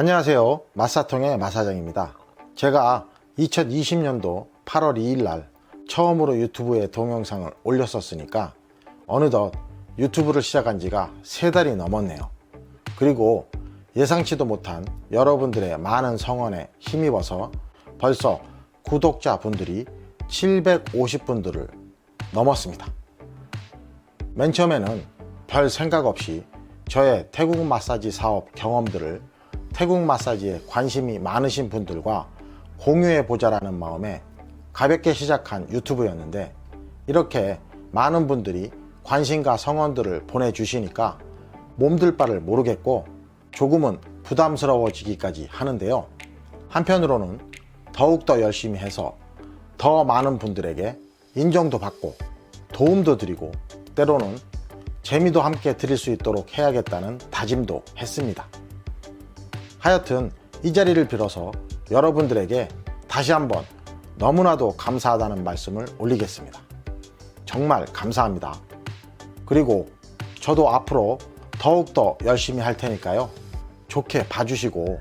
안녕하세요. 마사통의 마사장입니다. 제가 2020년도 8월 2일 날 처음으로 유튜브에 동영상을 올렸었으니까 어느덧 유튜브를 시작한 지가 세 달이 넘었네요. 그리고 예상치도 못한 여러분들의 많은 성원에 힘입어서 벌써 구독자 분들이 750분들을 넘었습니다. 맨 처음에는 별 생각 없이 저의 태국 마사지 사업 경험들을 태국 마사지에 관심이 많으신 분들과 공유해 보자라는 마음에 가볍게 시작한 유튜브였는데 이렇게 많은 분들이 관심과 성원들을 보내주시니까 몸둘 바를 모르겠고 조금은 부담스러워지기까지 하는데요. 한편으로는 더욱더 열심히 해서 더 많은 분들에게 인정도 받고 도움도 드리고 때로는 재미도 함께 드릴 수 있도록 해야겠다는 다짐도 했습니다. 하여튼 이 자리를 빌어서 여러분들에게 다시 한번 너무나도 감사하다는 말씀을 올리겠습니다. 정말 감사합니다. 그리고 저도 앞으로 더욱더 열심히 할 테니까요. 좋게 봐주시고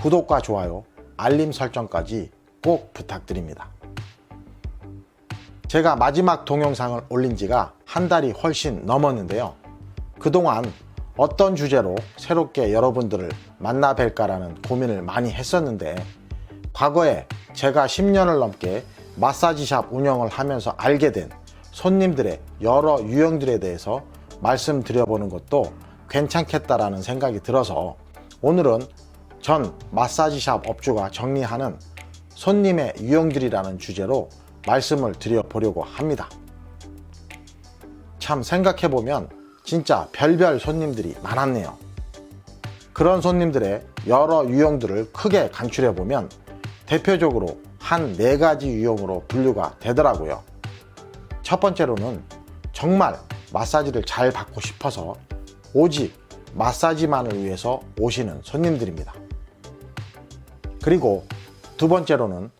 구독과 좋아요, 알림 설정까지 꼭 부탁드립니다. 제가 마지막 동영상을 올린 지가 한 달이 훨씬 넘었는데요. 그동안 어떤 주제로 새롭게 여러분들을 만나 뵐까라는 고민을 많이 했었는데 과거에 제가 10년을 넘게 마사지샵 운영을 하면서 알게 된 손님들의 여러 유형들에 대해서 말씀드려보는 것도 괜찮겠다라는 생각이 들어서 오늘은 전 마사지샵 업주가 정리하는 손님의 유형들이라는 주제로 말씀을 드려보려고 합니다. 참 생각해보면 진짜 별별 손님들이 많았네요. 그런 손님들의 여러 유형들을 크게 간추려 보면 대표적으로 한 네 가지 유형으로 분류가 되더라고요. 첫 번째로는 정말 마사지를 잘 받고 싶어서 오직 마사지만을 위해서 오시는 손님들입니다. 그리고 두 번째로는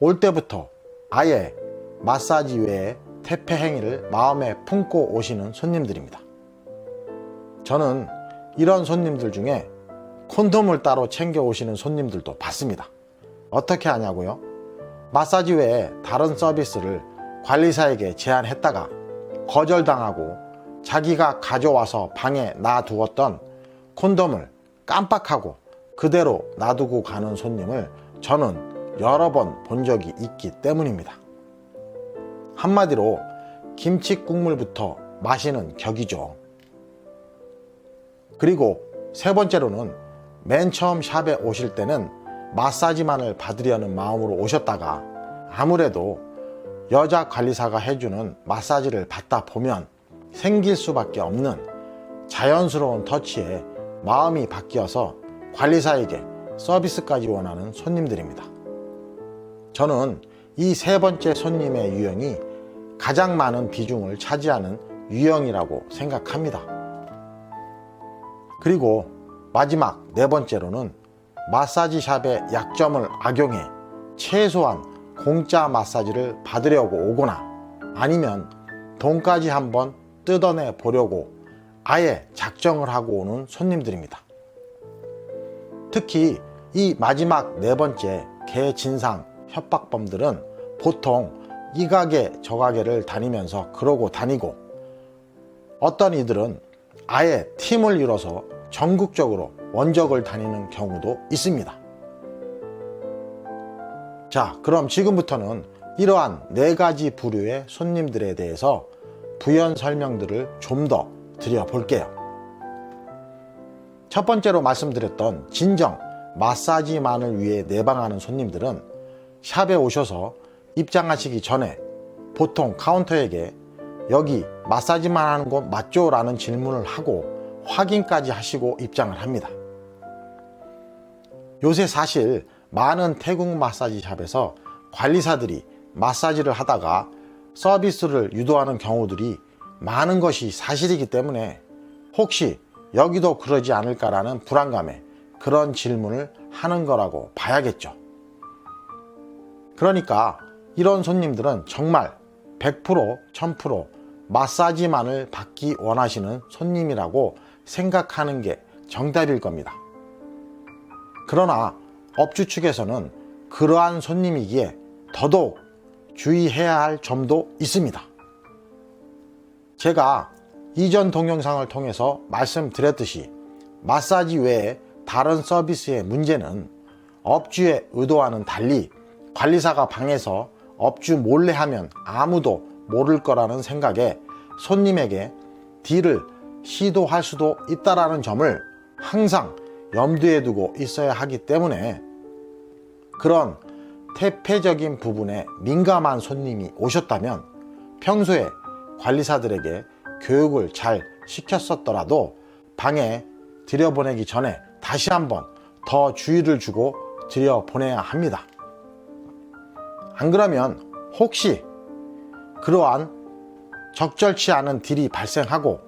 올 때부터 아예 마사지 외에 태페 행위를 마음에 품고 오시는 손님들입니다. 저는 이런 손님들 중에 콘돔을 따로 챙겨 오시는 손님들도 봤습니다. 어떻게 하냐고요? 마사지 외에 다른 서비스를 관리사에게 제안했다가 거절당하고 자기가 가져와서 방에 놔두었던 콘돔을 깜빡하고 그대로 놔두고 가는 손님을 저는 여러 번 본 적이 있기 때문입니다. 한마디로 김치 국물부터 마시는 격이죠. 그리고 세 번째로는 맨 처음 샵에 오실 때는 마사지만을 받으려는 마음으로 오셨다가 아무래도 여자 관리사가 해주는 마사지를 받다 보면 생길 수밖에 없는 자연스러운 터치에 마음이 바뀌어서 관리사에게 서비스까지 원하는 손님들입니다. 저는 이 세 번째 손님의 유형이 가장 많은 비중을 차지하는 유형이라고 생각합니다. 그리고 마지막 네 번째로는 마사지 샵의 약점을 악용해 최소한 공짜 마사지를 받으려고 오거나 아니면 돈까지 한번 뜯어내 보려고 아예 작정을 하고 오는 손님들입니다. 특히 이 마지막 네 번째 개진상 협박범들은 보통 이 가게 저 가게를 다니면서 그러고 다니고 어떤 이들은 아예 팀을 이뤄서 전국적으로 원적을 다니는 경우도 있습니다. 자, 그럼 지금부터는 이러한 네 가지 부류의 손님들에 대해서 부연 설명들을 좀 더 드려볼게요. 첫 번째로 말씀드렸던 진정 마사지만을 위해 내방하는 손님들은 샵에 오셔서 입장하시기 전에 보통 카운터에게 여기 마사지만 하는 곳 맞죠? 라는 질문을 하고 확인까지 하시고 입장을 합니다. 요새 사실 많은 태국 마사지 샵에서 관리사들이 마사지를 하다가 서비스를 유도하는 경우들이 많은 것이 사실이기 때문에 혹시 여기도 그러지 않을까라는 불안감에 그런 질문을 하는 거라고 봐야겠죠. 그러니까 이런 손님들은 정말 100% 1000% 마사지만을 받기 원하시는 손님이라고 생각하는 게 정답일 겁니다. 그러나 업주 측에서는 그러한 손님이기에 더더욱 주의해야 할 점도 있습니다. 제가 이전 동영상을 통해서 말씀드렸듯이 마사지 외에 다른 서비스의 문제는 업주의 의도와는 달리 관리사가 방에서 업주 몰래 하면 아무도 모를 거라는 생각에 손님에게 딜을 시도할 수도 있다라는 점을 항상 염두에 두고 있어야 하기 때문에 그런 태폐적인 부분에 민감한 손님이 오셨다면 평소에 관리사들에게 교육을 잘 시켰었더라도 방에 들여보내기 전에 다시 한번 더 주의를 주고 들여보내야 합니다. 안 그러면 혹시 그러한 적절치 않은 딜이 발생하고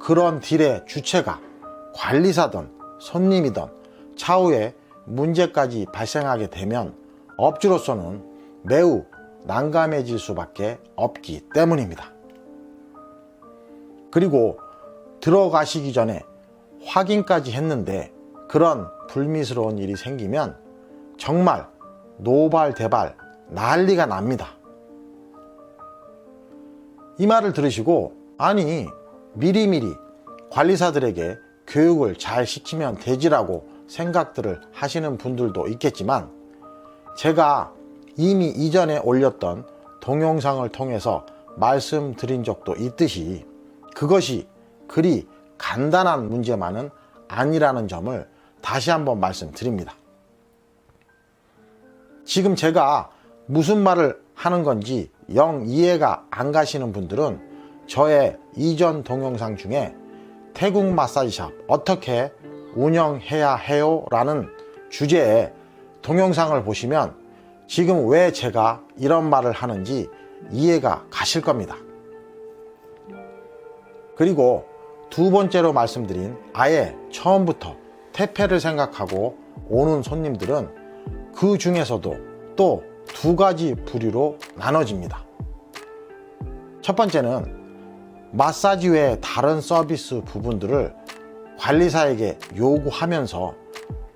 그런 딜의 주체가 관리사든 손님이든 차후에 문제까지 발생하게 되면 업주로서는 매우 난감해질 수밖에 없기 때문입니다. 그리고 들어가시기 전에 확인까지 했는데 그런 불미스러운 일이 생기면 정말 노발대발 난리가 납니다. 이 말을 들으시고 아니 미리미리 관리사들에게 교육을 잘 시키면 되지라고 생각들을 하시는 분들도 있겠지만 제가 이미 이전에 올렸던 동영상을 통해서 말씀드린 적도 있듯이 그것이 그리 간단한 문제만은 아니라는 점을 다시 한번 말씀드립니다. 지금 제가 무슨 말을 하는 건지 영 이해가 안 가시는 분들은 저의 이전 동영상 중에 태국 마사지샵 어떻게 운영해야 해요? 라는 주제의 동영상을 보시면 지금 왜 제가 이런 말을 하는지 이해가 가실 겁니다. 그리고 두 번째로 말씀드린 아예 처음부터 퇴폐를 생각하고 오는 손님들은 그 중에서도 또 두 가지 부류로 나눠집니다. 첫 번째는 마사지 외의 다른 서비스 부분들을 관리사에게 요구하면서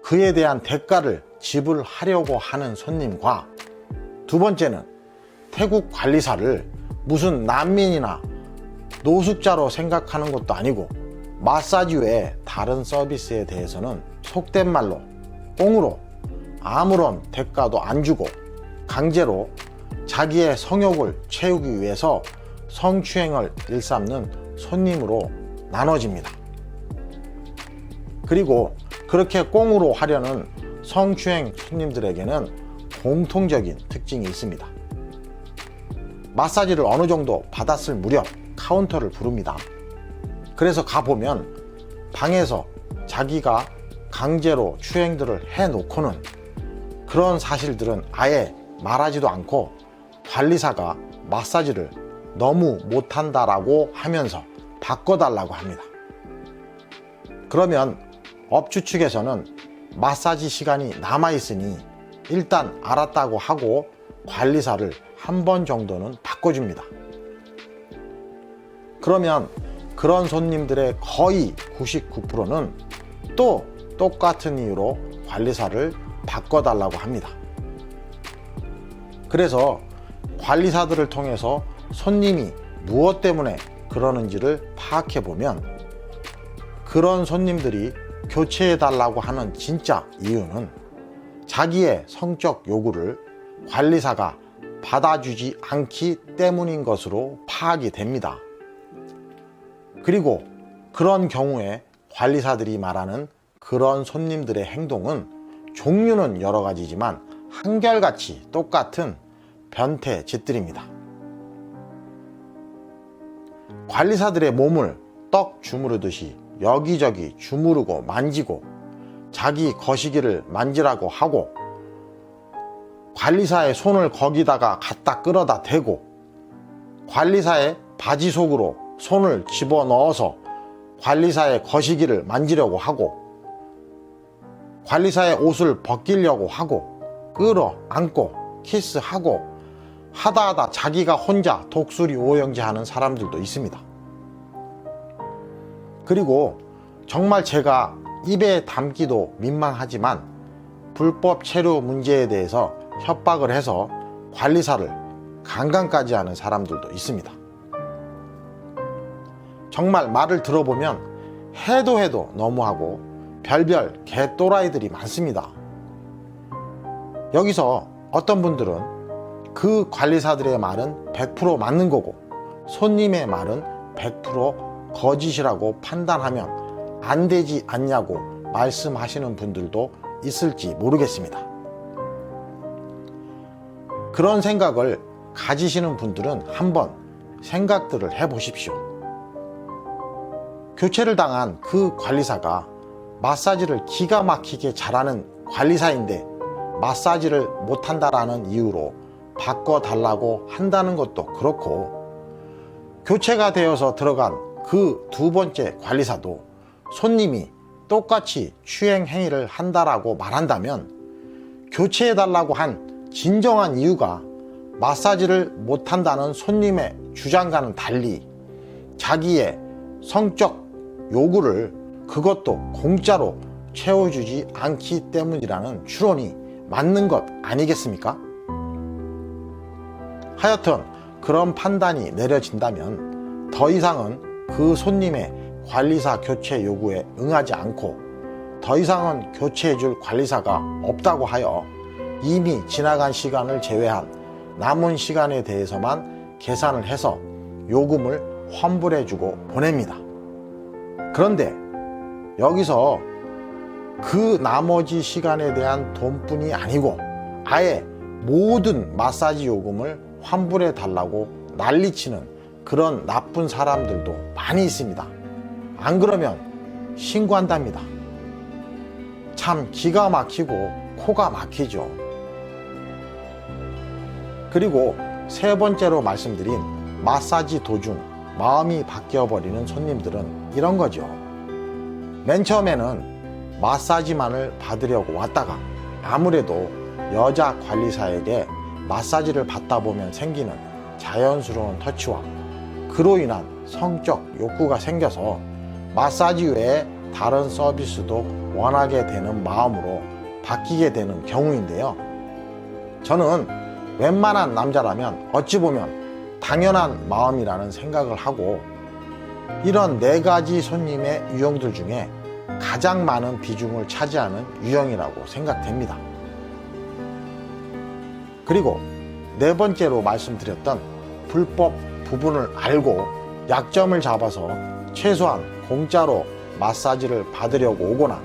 그에 대한 대가를 지불하려고 하는 손님과 두 번째는 태국 관리사를 무슨 난민이나 노숙자로 생각하는 것도 아니고 마사지 외에 다른 서비스에 대해서는 속된 말로 꽁으로 아무런 대가도 안 주고 강제로 자기의 성욕을 채우기 위해서 성추행을 일삼는 손님으로 나눠집니다. 그리고 그렇게 꽁으로 하려는 성추행 손님들에게는 공통적인 특징이 있습니다. 마사지를 어느 정도 받았을 무렵 카운터를 부릅니다. 그래서 가보면 방에서 자기가 강제로 추행들을 해놓고는 그런 사실들은 아예 말하지도 않고 관리사가 마사지를 너무 못한다라고 하면서 바꿔달라고 합니다. 그러면 업주 측에서는 마사지 시간이 남아있으니 일단 알았다고 하고 관리사를 한 번 정도는 바꿔줍니다. 그러면 그런 손님들의 거의 99%는 또 똑같은 이유로 관리사를 바꿔달라고 합니다. 그래서 관리사들을 통해서 손님이 무엇 때문에 그러는지를 파악해 보면 그런 손님들이 교체해 달라고 하는 진짜 이유는 자기의 성적 요구를 관리사가 받아주지 않기 때문인 것으로 파악이 됩니다. 그리고 그런 경우에 관리사들이 말하는 그런 손님들의 행동은 종류는 여러 가지지만 한결같이 똑같은 변태 짓들입니다. 관리사들의 몸을 떡 주무르듯이 여기저기 주무르고 만지고 자기 거시기를 만지라고 하고 관리사의 손을 거기다가 갖다 끌어다 대고 관리사의 바지 속으로 손을 집어넣어서 관리사의 거시기를 만지려고 하고 관리사의 옷을 벗기려고 하고 끌어 안고 키스하고 하다 하다 자기가 혼자 독수리 오영지 하는 사람들도 있습니다. 그리고 정말 제가 입에 담기도 민망하지만 불법 체류 문제에 대해서 협박을 해서 관리사를 강간까지 하는 사람들도 있습니다. 정말 말을 들어보면 해도 해도 너무하고 별별 개또라이들이 많습니다. 여기서 어떤 분들은 그 관리사들의 말은 100% 맞는 거고 손님의 말은 100% 거짓이라고 판단하면 안 되지 않냐고 말씀하시는 분들도 있을지 모르겠습니다. 그런 생각을 가지시는 분들은 한번 생각들을 해 보십시오. 교체를 당한 그 관리사가 마사지를 기가 막히게 잘하는 관리사인데 마사지를 못한다라는 이유로 바꿔달라고 한다는 것도 그렇고 교체가 되어서 들어간 그 두 번째 관리사도 손님이 똑같이 추행 행위를 한다라고 말한다면 교체해달라고 한 진정한 이유가 마사지를 못한다는 손님의 주장과는 달리 자기의 성적 요구를 그것도 공짜로 채워주지 않기 때문이라는 추론이 맞는 것 아니겠습니까? 하여튼 그런 판단이 내려진다면 더 이상은 그 손님의 관리사 교체 요구에 응하지 않고 더 이상은 교체해 줄 관리사가 없다고 하여 이미 지나간 시간을 제외한 남은 시간에 대해서만 계산을 해서 요금을 환불해 주고 보냅니다. 그런데 여기서 그 나머지 시간에 대한 돈뿐이 아니고 아예 모든 마사지 요금을 환불해 달라고 난리치는 그런 나쁜 사람들도 많이 있습니다. 안 그러면 신고한답니다. 참 기가 막히고 코가 막히죠. 그리고 세 번째로 말씀드린 마사지 도중 마음이 바뀌어버리는 손님들은 이런 거죠. 맨 처음에는 마사지만을 받으려고 왔다가 아무래도 여자 관리사에게 마사지를 받다 보면 생기는 자연스러운 터치와 그로 인한 성적 욕구가 생겨서 마사지 외에 다른 서비스도 원하게 되는 마음으로 바뀌게 되는 경우인데요. 저는 웬만한 남자라면 어찌 보면 당연한 마음이라는 생각을 하고 이런 네 가지 손님의 유형들 중에 가장 많은 비중을 차지하는 유형이라고 생각됩니다. 그리고 네 번째로 말씀드렸던 불법 부분을 알고 약점을 잡아서 최소한 공짜로 마사지를 받으려고 오거나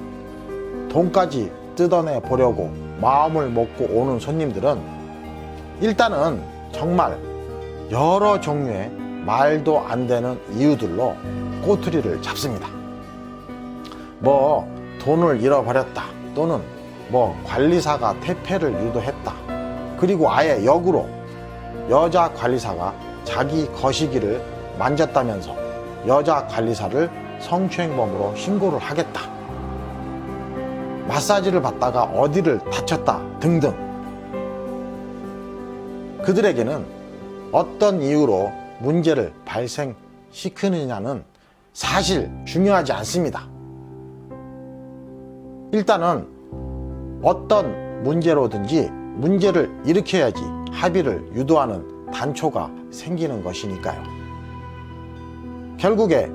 돈까지 뜯어내 보려고 마음을 먹고 오는 손님들은 일단은 정말 여러 종류의 말도 안 되는 이유들로 꼬투리를 잡습니다. 뭐 돈을 잃어버렸다 또는 뭐 관리사가 퇴폐를 유도했다 그리고 아예 역으로 여자 관리사가 자기 거시기를 만졌다면서 여자 관리사를 성추행범으로 신고를 하겠다 마사지를 받다가 어디를 다쳤다 등등 그들에게는 어떤 이유로 문제를 발생시키느냐는 사실 중요하지 않습니다. 일단은 어떤 문제로든지 문제를 일으켜야지 합의를 유도하는 단초가 생기는 것이니까요. 결국에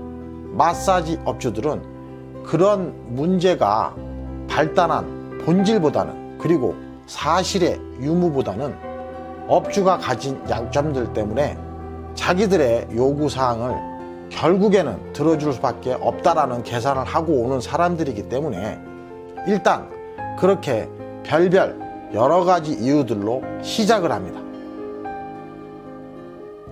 마사지 업주들은 그런 문제가 발단한 본질보다는 그리고 사실의 유무보다는 업주가 가진 약점들 때문에 자기들의 요구사항을 결국에는 들어줄 수밖에 없다라는 계산을 하고 오는 사람들이기 때문에 일단 그렇게 별별 여러 가지 이유들로 시작을 합니다.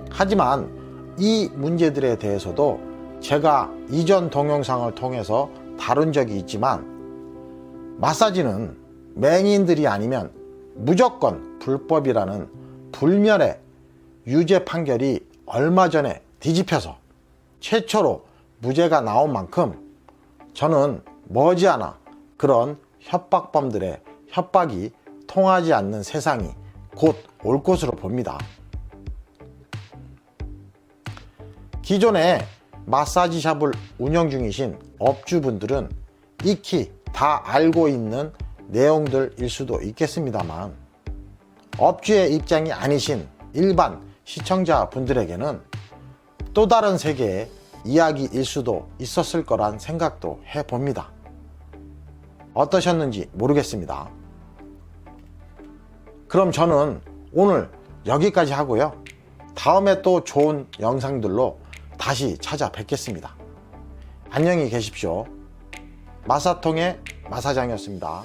하지만 이 문제들에 대해서도 제가 이전 동영상을 통해서 다룬 적이 있지만 마사지는 맹인들이 아니면 무조건 불법이라는 불멸의 유죄 판결이 얼마 전에 뒤집혀서 최초로 무죄가 나온 만큼 저는 머지않아 그런 협박범들의 협박이 통하지 않는 세상이 곧 올 것으로 봅니다. 기존에 마사지 샵을 운영 중이신 업주분들은 익히 다 알고 있는 내용들일 수도 있겠습니다만 업주의 입장이 아니신 일반 시청자분들에게는 또 다른 세계의 이야기일 수도 있었을 거란 생각도 해봅니다. 어떠셨는지 모르겠습니다. 그럼 저는 오늘 여기까지 하고요. 다음에 또 좋은 영상들로 다시 찾아뵙겠습니다. 안녕히 계십시오. 마사통의 마사장이었습니다.